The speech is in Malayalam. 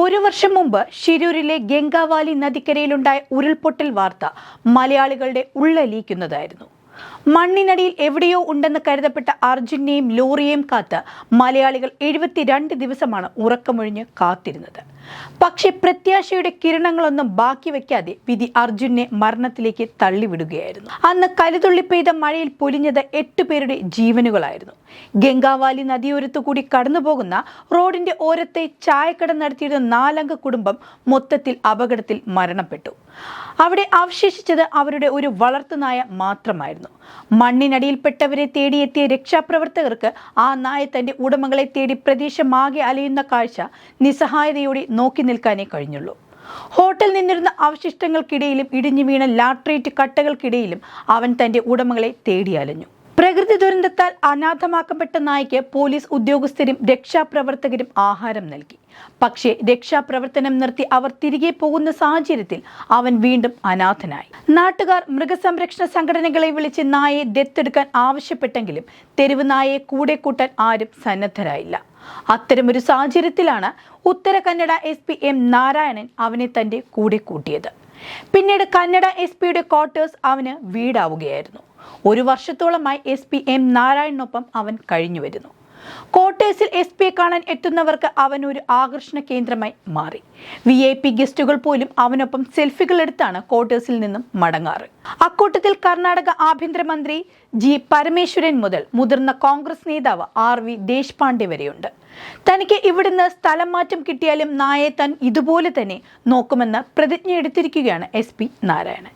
ഒരു വർഷം മുമ്പ് ശിരൂരിലെ ഗംഗാവാലി നദിക്കരയിലുണ്ടായ ഉരുൾപൊട്ടൽ വാർത്ത മലയാളികളുടെ ഉള്ളലിയിക്കുന്നതായിരുന്നു മണ്ണിനടിയിൽ എവിടെയോ ഉണ്ടെന്ന് കരുതപ്പെട്ട അർജുനെയും ലോറിയെയും കാത്ത് മലയാളികൾ എഴുപത്തിരണ്ട് ദിവസമാണ് ഉറക്കമൊഴിഞ്ഞ് കാത്തിരുന്നത്. പക്ഷേ പ്രത്യാശയുടെ കിരണങ്ങളൊന്നും ബാക്കി വെക്കാതെ വിധി അർജുനെ മരണത്തിലേക്ക് തള്ളിവിടുകയായിരുന്നു. അന്ന് കരുതുള്ളി പെയ്ത മഴയിൽ പൊലിഞ്ഞത് എട്ട് പേരുടെ ജീവനുകളായിരുന്നു. ഗംഗാവാലി നദിയോരത്തു കൂടി കടന്നുപോകുന്ന റോഡിന്റെ ഓരത്തെ ചായക്കട നടത്തിയിരുന്ന നാലംഗ കുടുംബം മൊത്തത്തിൽ അപകടത്തിൽ മരണപ്പെട്ടു. അവിടെ അവശേഷിച്ചത് അവരുടെ ഒരു വളർത്തുനായ മാത്രമായിരുന്നു. മണ്ണിനടിയിൽപ്പെട്ടവരെ തേടിയെത്തിയ രക്ഷാപ്രവർത്തകർക്ക് ആ നായ തന്റെ ഉടമകളെ തേടി പ്രദേശമാകെ അലയുന്ന കാഴ്ച നിസ്സഹായതയോടെ നോക്കി നിൽക്കാനേ കഴിഞ്ഞുള്ളൂ. ഹോട്ടൽ നിന്നിരുന്ന അവശിഷ്ടങ്ങൾക്കിടയിലും ഇടിഞ്ഞു വീണ ലാട്രേറ്റ് കട്ടകൾക്കിടയിലും അവൻ തന്റെ ഉടമകളെ തേടി അലഞ്ഞു. പ്രകൃതി ദുരന്തത്താൽ അനാഥമാക്കപ്പെട്ട നായ്ക്ക് പോലീസ് ഉദ്യോഗസ്ഥരും രക്ഷാപ്രവർത്തകരും ആഹാരം നൽകി. പക്ഷേ രക്ഷാപ്രവർത്തനം നിർത്തി അവർ തിരികെ പോകുന്ന സാഹചര്യത്തിൽ അവൻ വീണ്ടും അനാഥനായി. നാട്ടുകാർ മൃഗസംരക്ഷണ സംഘടനകളെ വിളിച്ച് നായയെ ദത്തെടുക്കാൻ ആവശ്യപ്പെട്ടെങ്കിലും തെരുവ് നായയെ കൂടെ കൂട്ടാൻ ആരും സന്നദ്ധരായില്ല. അത്തരമൊരു സാഹചര്യത്തിലാണ് Uttara Kannada S P M Narayanan അവനെ തന്റെ കൂടെ കൂട്ടിയത്. പിന്നീട് കന്നഡ എസ് പിയുടെ ക്വാർട്ടേഴ്സ് അവന് വീടാവുകയായിരുന്നു. ഒരു വർഷത്തോളമായി എസ് പി എം നാരായണനൊപ്പം അവൻ കഴിഞ്ഞു വരുന്നു കോട്ടേഴ്സിൽ എസ് പിയെ കാണാൻ എത്തുന്നവർക്ക് അവൻ ഒരു ആകർഷണ കേന്ദ്രമായി മാറി. വി ഐ പി ഗസ്റ്റുകൾ പോലും അവനൊപ്പം സെൽഫികൾ എടുത്താണ് കോട്ടേഴ്സിൽ നിന്നും മടങ്ങാറ്. അക്കൂട്ടത്തിൽ കർണാടക ആഭ്യന്തരമന്ത്രി ജി പരമേശ്വരൻ മുതൽ മുതിർന്ന കോൺഗ്രസ് നേതാവ് ആർ വി ദേശ്പാണ്ഡെ വരെയുണ്ട്. തനിക്ക് ഇവിടുന്ന് സ്ഥലം മാറ്റം കിട്ടിയാലും നായെ താൻ ഇതുപോലെ തന്നെ നോക്കുമെന്ന് പ്രതിജ്ഞ എടുത്തിരിക്കുകയാണ് എസ് പി നാരായണൻ.